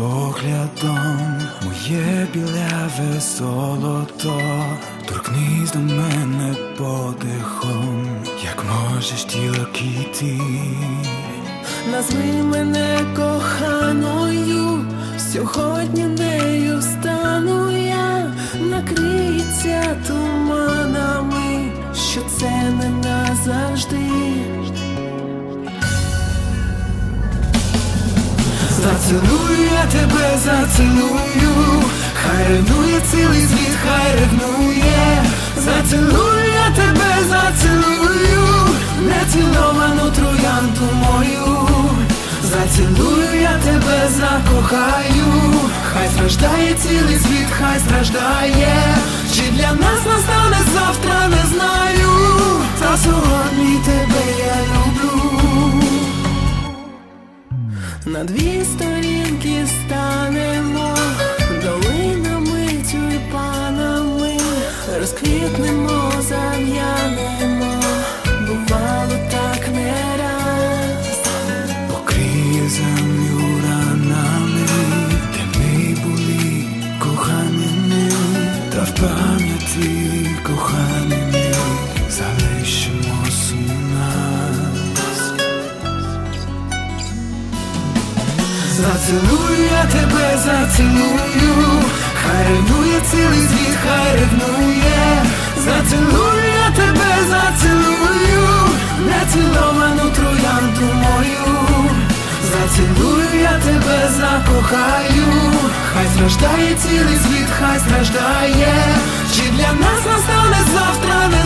поглядом, моє біляве золото, торкнись до мене подихом, як можеш тільки ти. Назви мене коханою, сьогодні нею стану Зацілую я тебе, зацілую, хай ревнує цілий світ, хай ревнує, зацілую я тебе, зацілую, неціловану троянду мою, зацілую я тебе, закохаю, хай страждає цілий світ, хай страждає, чи для нас настане завтра, не знаю, та сьогодні тебе я люблю. На дві сторінки станемо долинами тюльпанами, розквітнемо, зав'янемо, бувало так не раз. Покриє землю ранами, де ми були коханими, та в пам'яті коханими Зацілую я тебе, зацілую, хай ревнує цілий світ, хай ревнує, зацілую я тебе, зацілую, неціловану троянду мою, зацілую я тебе, закохаю, хай страждає цілий світ, хай страждає, чи для нас настане завтра не